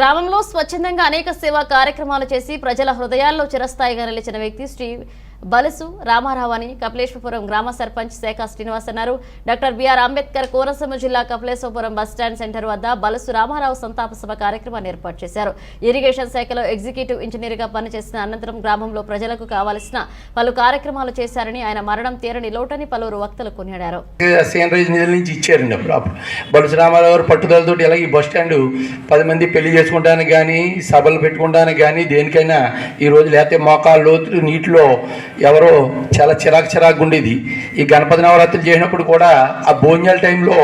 గ్రామంలో స్వచ్ఛందంగా అనేక సేవా కార్యక్రమాలు చేసి ప్రజల హృదయాల్లో చిరస్థాయిగా నిలిచిన వ్యక్తి శ్రీ బలుసు రామారావు అని కపిలేశ్వరపురం గ్రామ సర్పంచ్ శేఖ శ్రీనివాస్ అన్నారు. డాక్టర్ బిఆర్ అంబేద్కర్ కోనసీమ జిల్లా కపిలేశ్వరపురం బస్టాండ్ సెంటర్ వద్ద బలుసు రామారావు సంతాప సభ కార్యక్రమాన్ని ఏర్పాటు చేశారు. ఇరిగేషన్ శాఖలో ఎగ్జిక్యూటివ్ ఇంజనీర్గా పనిచేసిన అనంతరం గ్రామంలో ప్రజలకు కావాల్సిన పలు కార్యక్రమాలు చేశారని ఆయన మరణం తీరని లోటని పలువురు వక్తలు కొనియాడారు. నుంచి ఇచ్చారండి అప్పుడు బలుసు రామారావు గారు పట్టుదలతో ఇలా ఈ బస్ స్టాండ్ పది మంది పెళ్ళి చేసుకుంటానికి కానీ సభలు పెట్టుకుంటానికి కానీ దేనికైనా ఈ రోజు లేకపోతే మోకాలు లోతు నీటిలో ఎవరో చాలా చిరాకు చిరాకు ఉండేది. ఈ గణపతి నవరాత్రులు చేసినప్పుడు కూడా ఆ భోజనాల టైంలో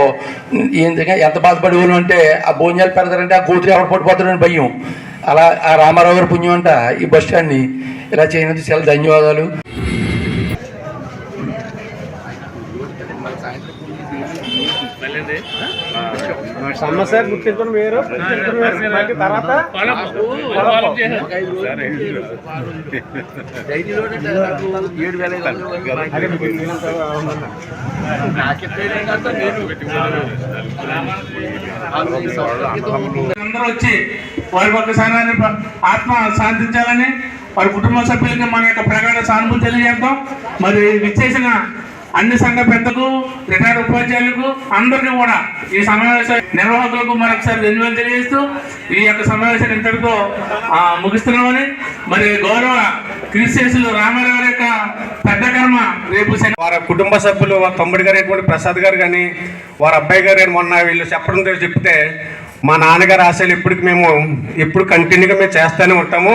ఎంత బాధపడి వాళ్ళు అంటే ఆ భోజనాలు పెడతారంటే ఆ కూతురు ఎవరు పట్టుపోతారని భయం. అలా ఆ రామారావు గారి పుణ్యం అంట ఈ బస్ స్టాండ్ని. ఇలా చేయనందుకు చాలా ధన్యవాదాలు. సమస్య గుర్తించడం వేరు గుర్తించడం వేరు. తర్వాత అందరూ వచ్చి వారి యొక్క సహనాన్ని ఆత్మ శాంతించాలని వారి కుటుంబ సభ్యులకి మన యొక్క ప్రగాఢ సానుభూతి తెలియజేద్దాం. మరి విచ్చేసిన అన్ని సంఘ పెద్దకు రిటైర్డ్ ఉపాధ్యాయులకు అందరికీ కూడా ఈ సమావేశ నిర్వాహకులకు మరొకసారి ధన్యవాదాలు తెలియజేస్తూ ఈ యొక్క సమావేశం ఇంతటితో ముగిస్తున్నామని. మరి గౌరవ క్రిస్టియన్సులు రామారావు గారి యొక్క పెద్ద కర్మ రేపు వారి కుటుంబ సభ్యులు వారి తమ్ముడు గారు ప్రసాద్ గారు కానీ వారి అబ్బాయి గారు మొన్న వీళ్ళు చెప్పడం చెప్తే మా నాన్నగారు ఆశయాలు ఇప్పటికి మేము ఎప్పుడు కంటిన్యూగా మేము చేస్తూనే ఉంటాము.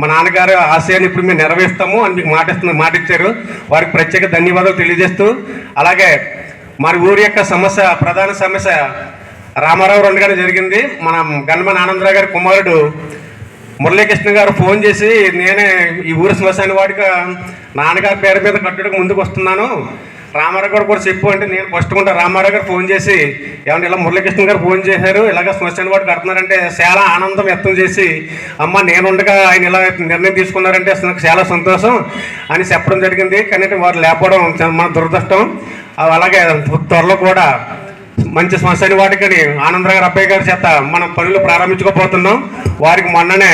మా నాన్నగారు ఆశయాన్ని ఇప్పుడు మేము నెరవేరుస్తాము అని మీకు మాట ఇస్తున్న మాట ఇచ్చారు. వారికి ప్రత్యేక ధన్యవాదాలు తెలియజేస్తూ అలాగే మరి ఊరి యొక్క సమస్య ప్రధాన సమస్య రామారావు రెండుగానే జరిగింది. మన గణమన ఆనందరావు గారి కుమారుడు మురళీకృష్ణ గారు ఫోన్ చేసి నేనే ఈ ఊరు శ్మశాన వాడిగా నాన్నగారి పేరు మీద కట్టడానికి ముందుకు వస్తున్నాను. రామారావు గారు కూడా చెప్పు అంటే నేను ఫస్ట్ ఉంటా. రామారావు గారు ఫోన్ చేసి ఏమంటే ఇలా మురళీకృష్ణ గారు ఫోన్ చేశారు ఇలాగ శ్మశాన వాడు కడుతున్నారంటే చాలా ఆనందం వ్యక్తం చేసి అమ్మ నేనుండగా ఆయన ఇలా నిర్ణయం తీసుకున్నారంటే అసలు నాకు చాలా సంతోషం అని చెప్పడం జరిగింది. కానీ వారు లేకపోవడం మన దురదృష్టం. అలాగే త్వరలో కూడా మంచి శ్మశాన వాటికని ఆనందరావు గారు అబ్బాయి గారి చేత మనం పనులు ప్రారంభించుకోబోతున్నాం. వారికి మొన్ననే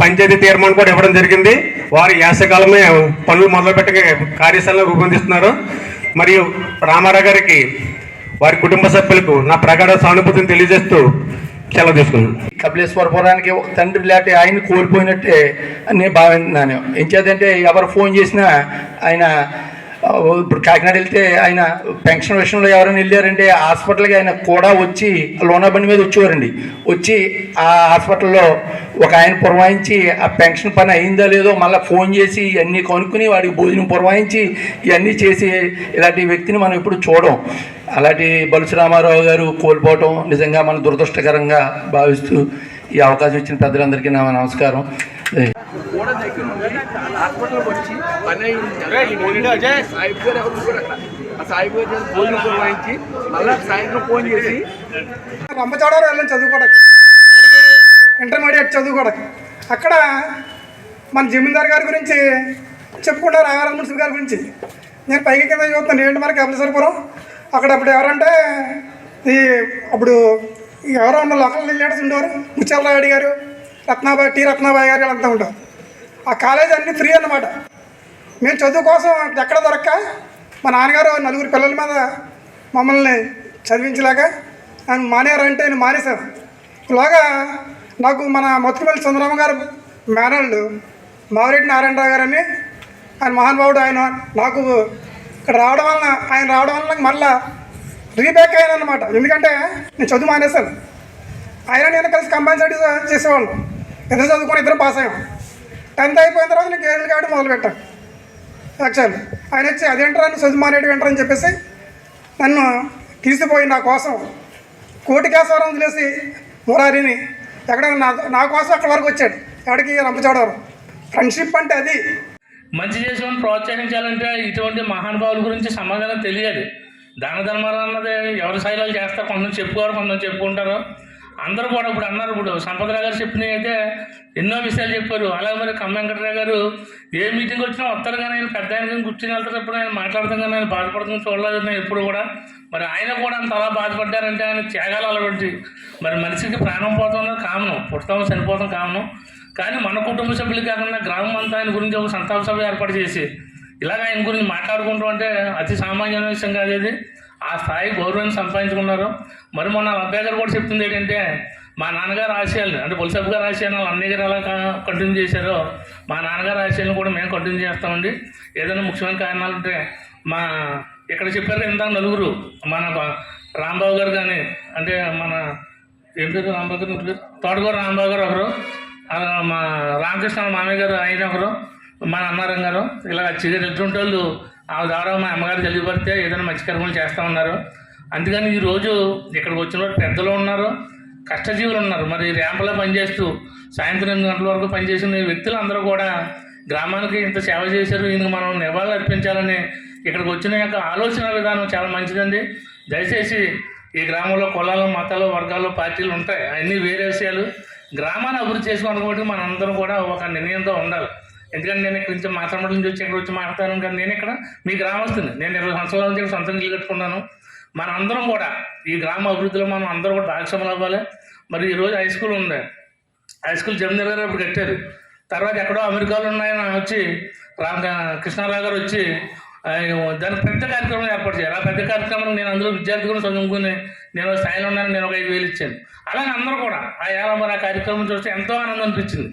పంచాయతీ తీర్మానం కూడా ఇవ్వడం జరిగింది. వారి యాసకాలమే పనులు మొదలుపెట్టే కార్యశాలను రూపొందిస్తున్నారు. మరియు రామారావు గారికి వారి కుటుంబ సభ్యులకు నా ప్రగాఢ సానుభూతిని తెలియజేస్తూ సెలవు తీసుకున్నాను. కపిలేశ్వరపురానికి ఒక తండ్రి లేకపోతే ఆయన కోల్పోయినట్టే అని నేను భావిస్తున్నాను ఎంచేదంటే ఎవరు ఫోన్ చేసినా ఆయన ఇప్పుడు కాకినాడ వెళ్తే ఆయన పెన్షన్ విషయంలో ఎవరైనా వెళ్ళారంటే హాస్పిటల్కి ఆయన కూడా వచ్చి లోనాబండి మీద వచ్చేవారండి. వచ్చి ఆ హాస్పిటల్లో ఒక ఆయన పురమాయించి ఆ పెన్షన్ పని అయిందా లేదో మళ్ళీ ఫోన్ చేసి ఇవన్నీ కొనుక్కుని వాడికి భోజనం పురమాయించి ఇవన్నీ చేసి ఇలాంటి వ్యక్తిని మనం ఇప్పుడు చూడం. అలాంటి బలుసు రామారావు గారు కోల్పోవటం నిజంగా మనం దురదృష్టకరంగా భావిస్తూ ఈ అవకాశం ఇచ్చిన పెద్దలందరికీ నా నమస్కారం. గోడ దగ్గర నుండి హాస్పిటల్కి వచ్చి పని అయి సాయిబు గారు ఎవరు కూడా అక్కడ. ఆ సాయిబు గారు చేత భోజనం పురమాయించి మళ్ళీ సాయంత్రం ఫోన్ చేసి రంపచోడవరం వెళ్ళాను చదువుకోవడానికి. ఇంటర్మీడియట్ చదువుకోవడానికి. అక్కడ మన జమీందార్ గారి గురించి చెప్పుకుంటారు రామారాజ మున్సిపల్ గారి గురించి. నేను పైకి కింద చూస్తున్నాను ఏంటి మరి కపిలేశ్వరపురం అక్కడ అప్పుడు ఎవరంటే ఈ అప్పుడు ఎవరో ఉన్న లోకల్ లీడర్స్ ఉండేవారు. ముత్యాలరాయుడు గారు. రత్నాబాయ్ టీ. రత్నాబాయ్ గారు అంతా ఉంటారు. ఆ కాలేజ్ అన్నీ ఫ్రీ అన్నమాట. మేము చదువు కోసం ఎక్కడ దొరక్క? మా నాన్నగారు నలుగురు పిల్లల మీద మమ్మల్ని చదివించలేక ఆయన మానేయారంటే నేను మానేశాను. ఇలాగా నాకు మన మొత్తుపల్లి చంద్రమ్మ గారు మేనళ్ళు మావిరెడ్డి నారాయణరావు గారని ఆయన మహానుభావుడు ఆయన నాకు ఇక్కడ రావడం వలన ఆయన రావడం వలన మళ్ళా రీబ్యాక్ అయ్యాను అనమాట ఎందుకంటే నేను చదువు మానేశాను. ఆయన నేను కలిసి కంపల్సరీ చేసేవాళ్ళు చేసేవాళ్ళం. ఇద్దరు చదువుకొని ఇద్దరు పాస్ అయ్యాం. టెన్త్ అయిపోయిన తర్వాత నేను కేరళ కాబట్టి మొదలు పెట్టాను యాక్చువల్లీ ఆయన వచ్చి అది నువ్వు చదువు మానేటి వెంటరని చెప్పేసి నన్ను తీసిపోయి నా కోసం. కోటికేశ్వరం వదిలేసి మురారిని ఎక్కడ నా నా కోసం అక్కడ వరకు వచ్చాడు. ఎక్కడికి? రంపచోడవరం. ఫ్రెండ్షిప్ అంటే అది. మంచి చేసేవాడిని ప్రోత్సహించాలంటే ఇటువంటి మహానుభావుల గురించి సమాధానం తెలియాలి దాన ధర్మాలు అన్నది ఎవరి శైలాలు చేస్తారు కొంతమంది చెప్పుకోరు కొంతమంది చెప్పుకుంటారు. అందరూ కూడా ఇప్పుడు అన్నారు ఇప్పుడు. సంపదరావు గారు చెప్పినవి అయితే ఎన్నో విషయాలు చెప్పారు. అలాగే మరి కమ్మ వెంకటరావు గారు ఏ మీటింగ్ వచ్చినా వస్తారు కానీ ఆయన పెద్ద ఆయన కూర్చొని వెళ్తారు ఎప్పుడు? ఆయన మాట్లాడతాం కానీ ఆయన బాధపడుతుంది చూడలేదు నేను ఎప్పుడు కూడా. మరి ఆయన కూడా అంత అలా బాధపడ్డారంటే ఆయన త్యాగాలు అలాంటి మరి మనిషికి ప్రాణం పోతాం అన్నది కామనం పుడతాం చనిపోతాం కామనం. కానీ మన కుటుంబ సభ్యులు కాకుండా గ్రామం అంతా ఆయన గురించి ఒక సంతాప సభ ఏర్పాటు చేసి ఇలాగ ఆయన గురించి మాట్లాడుకుంటూ అంటే అతి సామాన్యమైన విషయం కాదు ఆ స్థాయి గౌరవాన్ని సంపాదించుకున్నారు. మరి మొన్న అబ్బాయి గారు కూడా చెప్తుంది ఏంటంటే మా నాన్నగారు ఆశయాలు అంటే పులిసబ్బు గారు ఆశయాలు అన్నయ్య గారు ఎలా కంటిన్యూ చేశారో మా నాన్నగారు ఆశయాలను కూడా మేము కంటిన్యూ చేస్తామండి. ఏదైనా ముఖ్యమైన కారణాలు ఉంటే మా ఇక్కడ చెప్పారు ఇంత ఇందాక నలుగురు మన రాంబాబు గారు కానీ అంటే మన ఏం పేరు రాంబాబు గారు ఇంటి తోటగూర రాంబాబు గారు ఒకరు మా రామకృష్ణ మామయ్య గారు ఆయన ఒకరు మా అన్నారం గారు ఇలా చిగురు ఎటువంటి వాళ్ళు ఆ ద్వారా మా అమ్మగారు తెలియపడితే ఏదైనా మంచి కర్మలు చేస్తూ ఉన్నారు. అందుకని ఈరోజు ఇక్కడికి వచ్చిన వాళ్ళు పెద్దలు ఉన్నారు కష్టజీవులు ఉన్నారు. మరి ర్యాంపులో పనిచేస్తూ సాయంత్రం ఎనిమిది గంటల వరకు పనిచేసిన వ్యక్తులు అందరూ కూడా గ్రామానికి ఇంత సేవ చేశారు ఈయనకు మనం నివాళులు అర్పించాలని ఇక్కడికి వచ్చిన యొక్క ఆలోచన విధానం చాలా మంచిదండి. దయచేసి ఈ గ్రామంలో కులాలు మతాలు వర్గాలు పార్టీలు ఉంటాయి. అన్నీ వేరే విషయాలు. గ్రామాన్ని అభివృద్ధి చేసుకోవడానికి మనందరం కూడా ఒక నిర్ణయంతో ఉండాలి. ఎందుకంటే నేను ఇక్కడ నుంచి మాట్లాడడం నుంచి వచ్చి ఇక్కడ వచ్చి మాట్లాడతాను కానీ నేను ఇక్కడ మీ గ్రామస్తుని నేను ఇరవై సంవత్సరాల నుంచి ఇక్కడ నీళ్ళు కట్టుకున్నాను మన అందరం కూడా ఈ గ్రామ అభివృద్ధిలో మనం అందరం కూడా భాగస్వాములు అవ్వాలి. మరి ఈరోజు హై స్కూల్ ఉంది. హై స్కూల్ జమీందార్ గారు ఇప్పుడు కట్టారు. తర్వాత ఎక్కడో అమెరికాలో ఉన్నాయని వచ్చి రామ కృష్ణారావు గారు వచ్చి దాని పెద్ద కార్యక్రమం ఏర్పాటు చేయాలి. ఆ పెద్ద కార్యక్రమం నేను అందులో విద్యార్థులను చదువుకుని నేను స్థాయిలో ఉన్నాను నేను ఒక ఐదు వేలు ఇచ్చాను. అలాగే అందరూ కూడా ఆ ఏళ్ళ మరి ఆ కార్యక్రమం చూస్తే ఎంతో ఆనందం అనిపించింది.